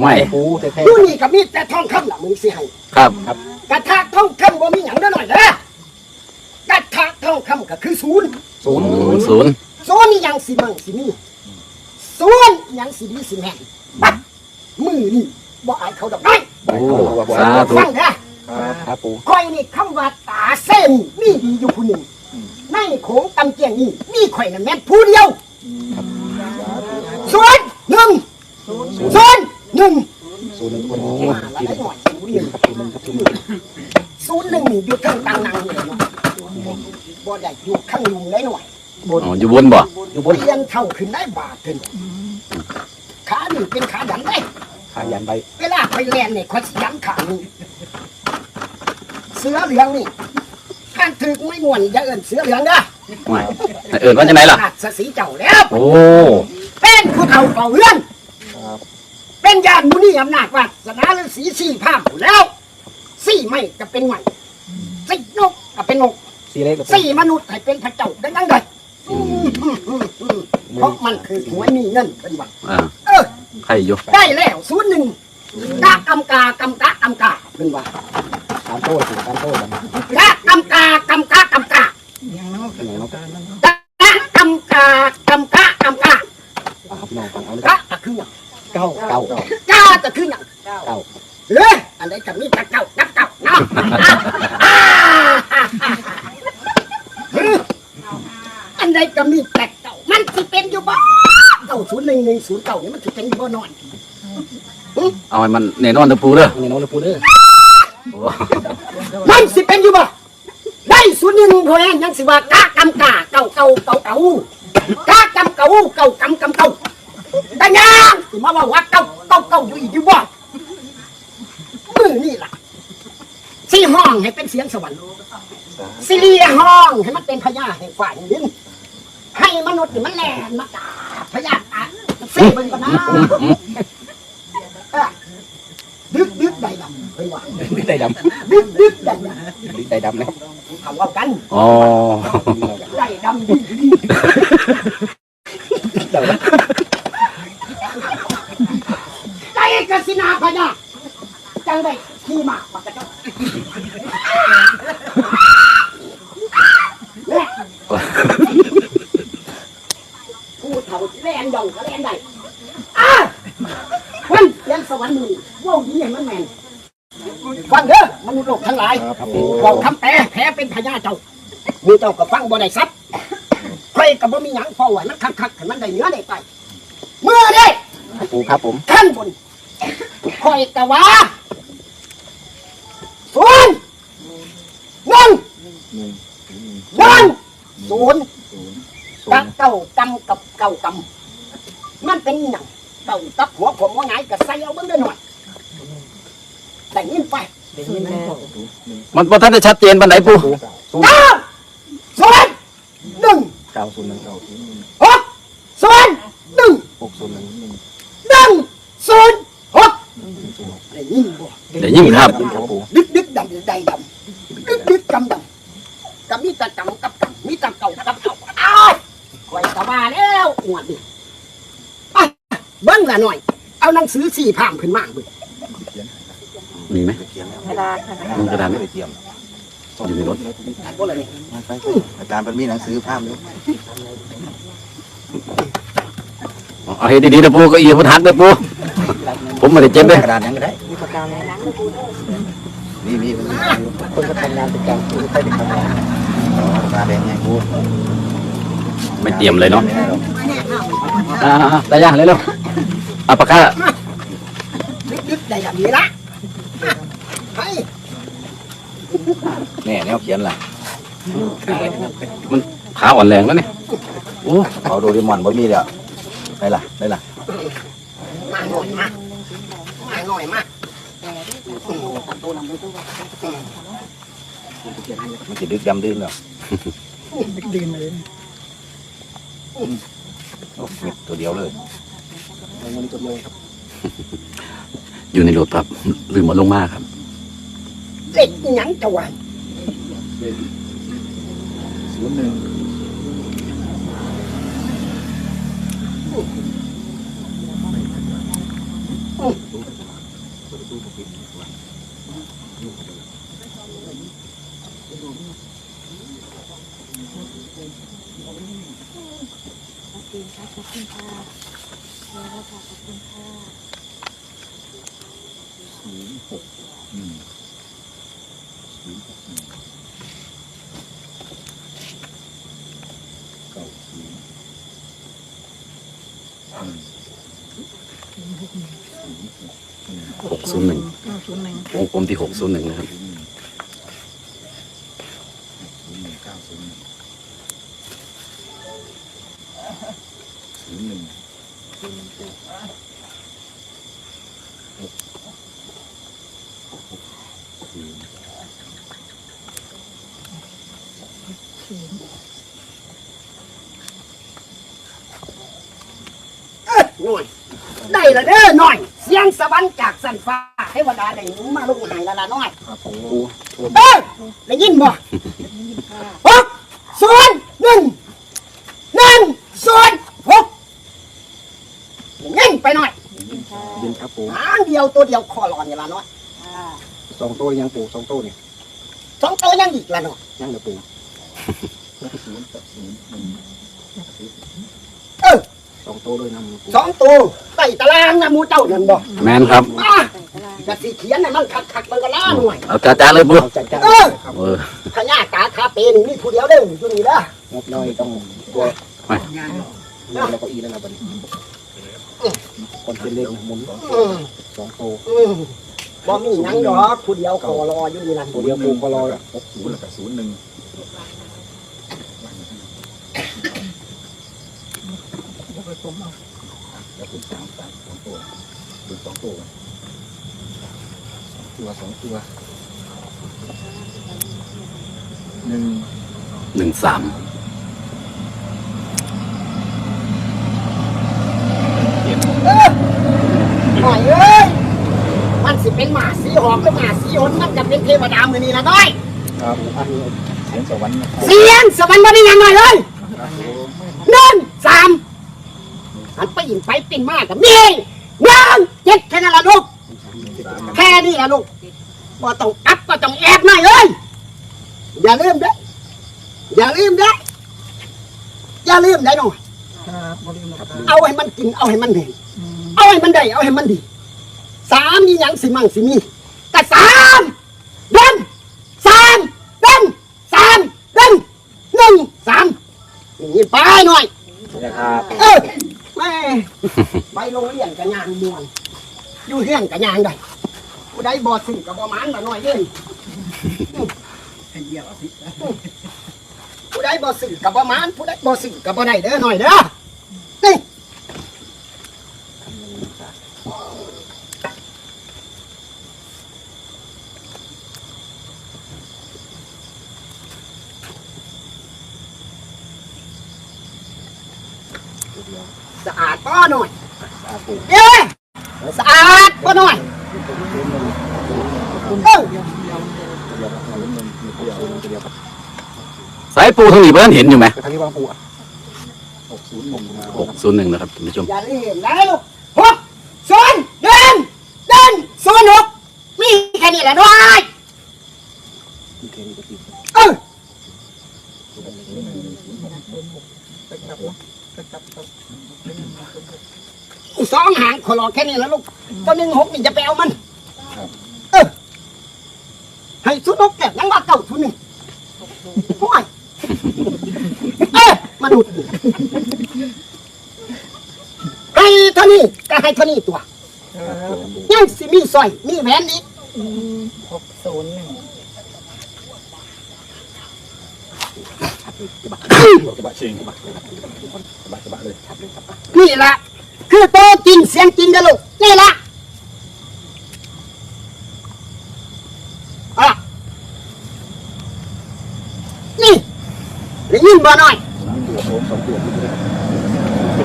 ไม่ปูแท้ดูนี่ก็มีแต่ทองคำล่ะมึงสิให้ครับกระทะทองคำบ่มีหยังเด้อหน่อยเด้อกระทะทองคำก็คือศูนย์ๆศูนย์ศูนย์ศูนย์ศูนย์นี่ยังสิมั่งสิมีศูนย์ยังสิดีสิแม่นปัดมือนี่บ่อายเขาดอกได้โอ้สาธุฟังเด้อครับครับปูคอยนี่คำว่าตาเส้นมีดีอยู่ผู้หนึ่งในโขงตำเกียงนี่มีข่อยนั่นแม่นผู้เดียวศูนย์หนึ่งศูนย์หนึ่ง ศูนย์หนึ่งคนมาแล้วได้หน่อยศูนย์หนึ่งศูนย์หนึ่งครับศูนย์หนึ่งศูนย์หนึ่งนี่อยู่ข้างตังนังเลยเนาะบ่ได้อยู่ข้างลุงได้หน่อยอ๋ออยู่บนบ่อยู่บนเรียนเท่าขึ้นได้บาทขึ้นขาหนึ่งเป็นขาดันได้ขายันใบเวลาไปเรียนเนี่ยคอยสิยันขานี่เสือเหลืองนี่ท่านถึกไม่ม่วนอย่าเอิ้นเสือเหลืองเด้อไม่เอินว่าจะไหนล่ะสีเจ้าแล้วโอ้เป็นผู้เฒ่าเก่าเรือน เป็นญาติมุนีอำนาจวาสนาฤาษีสี่ภาพอยู่แล้ว สี่ไม่ก็เป็นไม่สี่นกก็เป็นนกสีเล็กกับสี่มนุษย์ให้เป็นพระเจ้าได้ยังไงเพราะมันคือหัวนี่เงินเป็นว่าอ่าเออใครอยู่ได้แล้วศูนย์หนึ่งกากำกากำกากำกาเป็นว่าสามโต้สี่สามโต้กันกากำกากำกากำกา ยังน้องน้อง กากำกากำกากำกา ครับน้องฟังเอาเลย กะก็คือหยัง เก้าเก้ากาจะคือหยัง เก้า เอ้ยอะไรกับนี่กับเก่ากับเก่าเนาะอันใดก็มีแต่เก่ามันสิเป็นอยู่บ่เก่าศูนย์หนึ่งหนึ่งศูนย์เก่านี่มันสิเป็นอยู่บ่นอน เอา ให้มันแน่นอนเด้อปูเด้อเนี่ยน้องเลยปูเด้อโอ้มันสิเป็นอยู่บ่ได้ศูนย์หนึ่งพอแห้งยังสิว่ากากำกาเก่าเก่าเก่าเก่ากากำเก่าเก่ากำกำเก่าแต่ยังสิมาว่าว่าเก่าเก่าเก่าอยู่อีกอยู่บ่มือนี่ล่ะสิห้องให้เป็นเสียงสวรรค์สิเลียห้องให้มันเป็นพญาแห่งฝ่ายดินให้มนุษย์นี่มันแลนมากราบพญาอะสิเบิ่งก่อนนะเอ้อดึกดึกใดดำเพิ่นว่าดึกไดดดึกดึกใดดำดึกไดดำนะครับำคำว่ากันอ๋อใดดำดีดีเดี๋ยวใจกสินาพญาจังได้ขี่มากมากระเจ้าเนี่ยผู้เฒ่าแลนดองก็แลนได้อ้าวันเรียนสวรรค์มือว่าวดีให้มันแมน ฟังเด้อมนุษย์โลกทั้งหลายครับบอกคำแปลแพ้เป็นพญาเจ้ามีเจ้าก็ฟังบ่ได้ซับใครก็บ่มีหยังเพราะว่ามันคักคักๆมันได้เนื้อได้ไปเมื่อได้ปูครับผมขั้นบนคอยกะว่าศูนย์หนึ่งหนึ่งศูนย์ศูตันกย์เก่ากำกับเก่ากำมันเป็นหยังเก่าตักหัวผมว่าไงกับใส่เอาเบิ้งเด้อหน่อยแต่ยินไป มันบ่ทันได้ชัดเจนปานใดปูศูนย์เก้าศูนย์หนึ่งเก้าศูนย์หนึ่งเก้าศูนย์หกศูนย์หนึ่งหกศูนย์หนึ่งหนึ่งศูนย์หกศูนย์หกได้ยินบ่เดี๋ยวยิ่งครับครับปูดึกดึกดำใดดำดึกดึกกำดำกับมีแต่กำกับกำมีแต่เก่ากับเก่าอ้าวคอยกะว่าแล้วอวดนี่ไปเบิ้งละหน่อย เอาหนังสือสี่พามขึ้นมาเบิ่ง มีไหมเขียนแล้วกระดาษค่ะมีกระดาษไหมไม่ได้เตรียมอยู่ในรถบ่เลยนี่อาจารย์เป็นมีหนังสือภาพเลยเอาให้ดีๆนะปูก็อีบ่ทักเด้อปูผมไม่ได้เจ็บเด้อกระดาษยังก็ได้มีปากกาไหมนะนี่นี่คนก็ทำงานเป็นการปูใต้เป็นทำงานอ๋อกระดาษแดงไงปูไม่เตรียมเลยเนาะอ่าๆๆได้ยังเร็วๆเอาปากกาดึกดึกใดดำนี่ละไป แน่แนวเขียนล่ะมันขาอ่อนแรงแล้วนี่โอ้เอาโดเรมอนบ่มีแล้วได้ล่ะได้ล่ะมาหน่อยมามาหน่อยมามันจะดึกดำดื่นแล้วดื่นเลยโอ้มีตัวเดียวเลยอยู่ในรถครับลืมมาลงมาครับ เป็ดหยังถวายเป็นศูนย์หนึ่งขอบคุณค่ะขอบคุณค่ะแล้วก็ขอบคุณค่ะศูนย์หกหนึ่ง กศูนย์หนึ่งศูนย์หนึ่งวงกลมที่หกศูนย์หนึ่งนะครับ ศูนย์หนึ่งศูนย์หนึ่งเก้าศูนย์หนึ่งศูนย์หนึ่งหกศูนย์ เอ้ยหน่อย ได้ละเด้อห น่อย เสียงสวรรค์จากสันฟ้าเทวดาได้มาลงหายละละน้อยครับผมเอ้ยได้ยินบ่หกศูนย์หนึ่งหนึ่งศูนย์หกเง่งไปหน่อยยินครับปูหางเดียวตัวเดียวคอรอนอย่าละน้อยสองตัวยังปูสองตัวเนี่ยสองตัวยังอีกละน้อยยังเดี๋ยวปู สองตัวด้วยนำปูสองตัวใต้ตารางนะหมูเจ้านั่นบ่แมนครับมากะสิเขียนให้มันคักคักๆมันก็ล่าหน่อยเอาจ้าจ้าเลยปุ๊เอาจัดจ้านเออครับเออขย่าตาทาเป็นนี่ผู้เดียวเด้ออยู่นี่เด้องบน้อยต้องตัวไปแล้วก็อีแล้วนะบัดนี้คนเป็นเลขหมุนอืมสองตัวอืมบ่มีหยังดอกผู้เดียวคอรออยู่นี่นั่นตัวเดียวปูก็รอหกศูนย์กับศูนย์หนึ่ง แล้วปูสามสามสองตัวปูสองตัวตัวสองตัวหนึ่งหนึ่งสามเจ็ดเออหน่อยเอ้ยมันสิเป็นหมาสีหอกหรือหมาสีหนมันจะเป็นเทวดามือนี่ละน้อยครับอันนี้เสียงสวรรค์นะครับเสียงสวรรค์บ่มีหยังหน่อยเลยครับผมหนึ่งสาม อันไปยินไปปิ่นมากกับมีหนึ่งเจ็ดแค่นั้นละลูกแค่นี้ละลูกบ่ต้องอัพบ่ต้องแอบหน่อยเลยอย่าลืมเด้ออย่าลืมเด้ออย่าลืมได้หน่อยเอาให้มันกินเอาให้มันเห็นเอาให้มันได้เอาให้มันดีสามมีหยังสิมั่งสิมีแต่สามเดินสามเดินสามเดินหนึ่งสามนี่ไปหน่อย นะครับเออ แม่ไปโรงเรียนกับยางมวนอยู่เฮียนกับยางได้ผู้ใดบ่ซื้อกับบ่หมานมาหน่อยเด้ผู้ใดบ่ซื้อกับบ่หมานผู้ใดบ่ซื้อกับบ่ได้เด้อหน่อยเด้อนี่ สะอาดป้อหน่อยอาปูเอ้ยสะอาดป้อหน่อยเออเดียวครับเอาเงินมีเดียวเดียวครับสายปูทางนี้เพิ่นเห็นอยู่ไหมไปทางนี้วางปูอะหกศูนย์หนึ่งมาหกศูนย์หนึ่งนะครับท่านผู้ชมอย่าลืมนะลูกหกศูนย์เดินเดินศูนย์หกมีแค่นี้แหละด้วยมีเทนี่ก็ติดเออ สองหางขอรอแค่นี้แล้วลูกตัวหนึ่งหกนี่จะไปเอามันเออให้ศูนย์หกแก่ยังว่าเก่าศูนย์หนึ่งโอ้ยเออมนุษย์ให้เท่านี้ก็ให้เท่านี้ตัวยังสิมีสร้อยมีแหวนอีกหกศูนย์หนึ่งจะบะเชิงจะบะจะบะจะบะเลยนี่ละ คือโตจริงเสียงจริงกันลูกนี่ละอะนี่ได้ยินบ่หน่อยสามตัวโสมสองตัวนี่เลย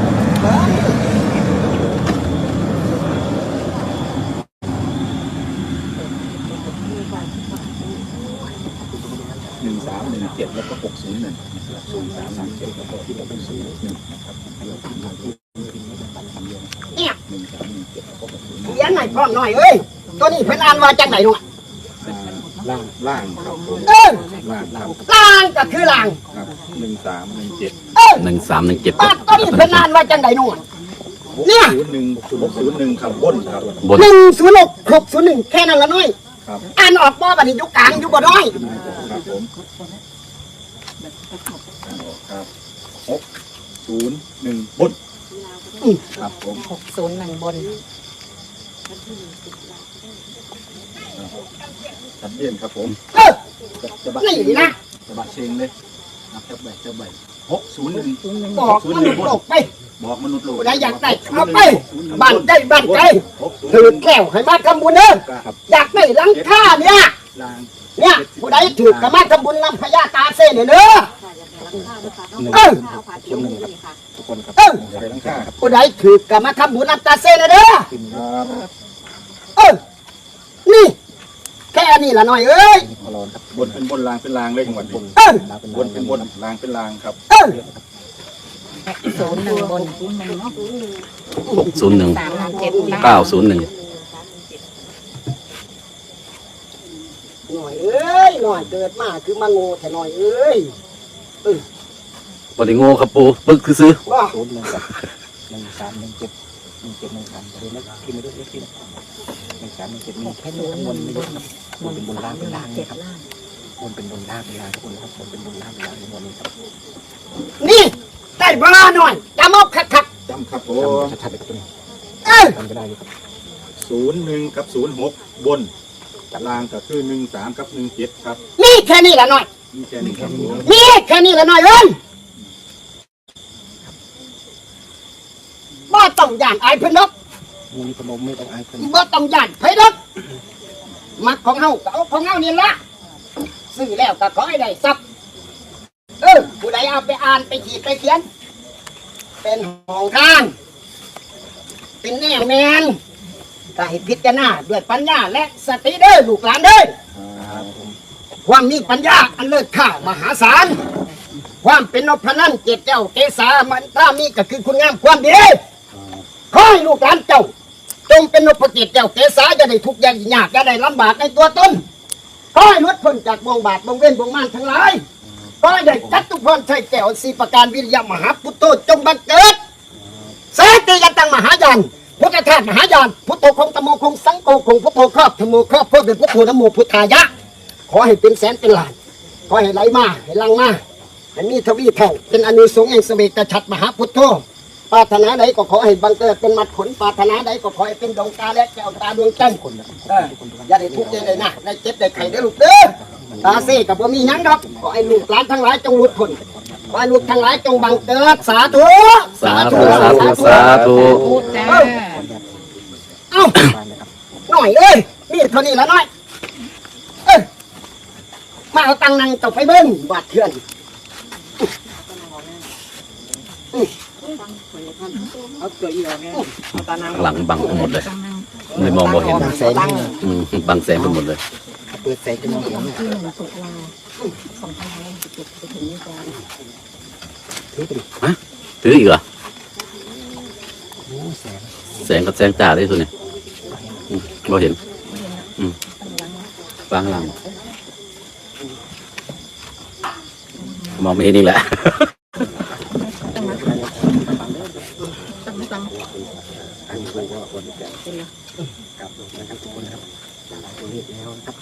หนึ่งสามหนึ่งเจ็ดแล้วก็หกศูนย์หนึ่ง นไหนพร้อมหน่อยเอ้ยตัวนี้เพิ่นอ่านว่าจังไหนลูกล่างล่างครับผมเออล่างล่างลางก็คือลางครับหนึ่งสามหนึ่งเจ็ดเออหนึ่งสามหนึ่งเจ็ดปาดตัวนี้เพิ่นอ่านว่าจังไหนลูกหเนี่ย ศูนย์หนึ่งหกศูนย์หนึ่งครับบนครับบนหนึ่งศูนย์หกหกศูนย์หนึ่งแค่นั้นละน้อยครับอ่านออกบ่บัดนี้อยู่กลางอยู่บ่น้อยครับผมครับหกศูนย์หนึ่งบนครับผมหกศูนย์หนึ่งบน ชัดเจนครับผมเออจะจะบัตรนี่นะจะบัตรเชงเลยนะจะใบจะใบหกศูนย์หนึ่งบอกมนุษย์โลกไป บอกมนุษย์โลกผู้ใดอยากได้เอาไปบ้านใจบ้านใจหกศูนย์ถือแก้วให้มาทำบุญเด้อครับอยากได้หลังคาเนี่ยลาง เนี่ยผู้ใดถือกระมาทำบุญลำพญาตาเซ่เนี่ยเด้อเออทุกคนครับเออใส่ลังค่าครับผู้ใดถือกระมาทำบุญลำตาเซ่เนี่ยเด้อครับเออนี่แค่นี้ละหน่อยเอ้ยบนเป็นบนลางเป็นลางเลยจังหวัดบนเออบนเป็นบนลางเป็นลางครับเออศูนย์หนึ่งบนหกศูนย์หนึ่งสามหนึ่งเจ็ดเก้าศูนย์หนึ่ง หน่อยเอ้ยหน่อยเกิดมาคือมาโง่แต่หน่อยเอ้ยบไดิโง่ครับปูปึ๊กคือซื้อว่าศูนย์หนึ่งกับหนึ่งสามหนึ่งเจ็ดหนึ่งเจ็ดหนึ่งสามเดี๋ยวนะพิมพ์ไม่ได้เลขที่นะหนึ่งสามหนึ่งเจ็ดมีแค่นี้ข้างบนไม่เยอะครับบนเป็นบนล่างเป็นล่างเจ็นะดครับล่างบนเป็นบนล่างเป็นล่างทุกคนนะครับบนเป็นบนล่างเป็นล่างทั้งหมดนี้ครับนี่ได้บ้าหน่อยจำเอาคักคักจำครับผจมำชัดๆเลยครับตัวนี้ๆเออจำก็ได้อยู่ครับศูนย์หนึ่งกับศูนย์หกบน ลางก็คือหนึ่งสามกับหนึ่งเจ็ดครับนี่แค่นี้ละหน่อย นี่แค่นี้ครับผมนี่แค่นี้ละหน่อยเอ้ยบ่ต้องย่านอายเพิ่นดอกงูนี่พนมไม่ต้องอายเพิ่นบ่ต้องย่านไผดอกมักของเฮาก็เอาของเฮานี่ละซื้อแล้วก็ขอให้ได้ทรัพย์เออผู้ใดเอาไปอ่านไปขีดไปเขียน เป็นของทาง เป็นแนวแมน ก็ให้พิจารณาด้วยปัญญาและสติเด้อลูกหลานเด้อความมีปัญญาอันเลิศค่ามหาศาลความเป็นนพนันเจ็ดเจ้าเกษามันตามีก็คือคุณงามความดีขอให้ลูกหลานเจ้าจงเป็นนพเกศเจ้าเกษาจะได้ทุกอย่ากยากจะได้ลำบากในตัวตนขอให้ลดพ้นจากบวงบาทบวงเว้นบวงมานทั้งหลายขอให้ได้จัดทุพรใช้แก้วสีประการวิริยมหาพุทโธจงบังเกิดสติยตังมหายาน พุทธทาสมหายาน พุทโธคงตโมคงสังโฆคงพุทโธครอบธรรมโมครอบพุทธเป็นพุทโธนโมพุทธายะ ขอให้เป็นแสนเป็นล้าน ขอให้ไหลมาให้ลังมาให้มีทวีเท่าเป็นอนุสงส์แห่งเสวกชัดมหาพุทโธปรารถนาใดก็ขอให้บังเกิดเป็นมัดผลปรารถนาใดก็ขอให้เป็นดวงตาและแก้วตาดวงใจคนเอออย่าได้ทุกข์ใจเลยนะได้เจ็บได้ไข้ได้อลูกเด้อตาเซ่กับบ่มีหยังดอกขอให้ลูกหลานทั้งหลายจงหลุดพ้นขอให้ลูกทั้งหลายจงบังเกิดสาธุสาธุสาธุสาธุพูดจ้า เอ้าบ้านนะครับหน่อยเอ้ยนี่เท่านี้ละหน่อยเอ้ยมาเอาตังค์นังตกไปเบิ้งบาดเถื่อนเอาเกลืออีกแล้วไงเอาตานังข้างหลังบังทั้งหมดเลยเลยมองบ่เห็นแสงนี่นะอืมบังแสงไปหมดเลยเปิดแสงจะมองเห็นเนี่ยที่หนึ่งตุลาสองพันห้าร้อยสิบเจ็ดไปถึงนี่จ้าถือไปดิถืออีกเหรอโอ้แสงแสงกับแสงจ้าได้ตัวนี้อืม บ่เห็นอืมบางหลังมองไม่เห็นอีกแหละตั้งไม่ตั้งอันนี้คือว่าคนจะกลับนะครับทุกคนครับตัวเลขแล้วนะครับ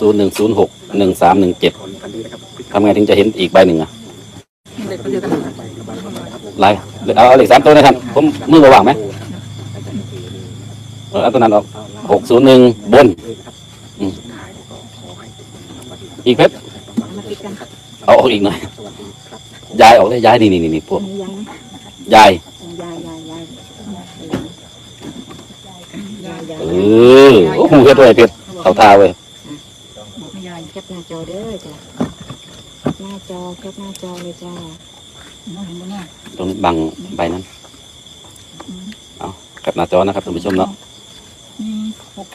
ศูนย์หนึ่งศูนย์หกหนึ่งสามหนึ่งเจ็ดทำไงถึงจะเห็นอีกใบหนึ่งอะไระลายเอาเอาเลขสามตัวนะครับ ผมมือระว่างไหม เออเอาตัวนั้นออกหกศูนย์หนึ่งบนอืมอีกเพชรมาติดกันเอาออกอีกหน่อยสวัสดีครับย้ายออกเลยย้ายนี่นี่นี่นี่พวกมียังย้ายยายยายยายยายยายเออโอ้โหเพชรด้วยเพชรเขาท่าเว้ยบอกให้ยายแคปหน้าจอเด้อจ้าหน้าจอแคปหน้าจอเลยจ้าเห็นไหมเนี่ยตรงนี้บังใบนั้นเอากลับหน้าจอนะครับท่านผู้ชมเนาะ มีหก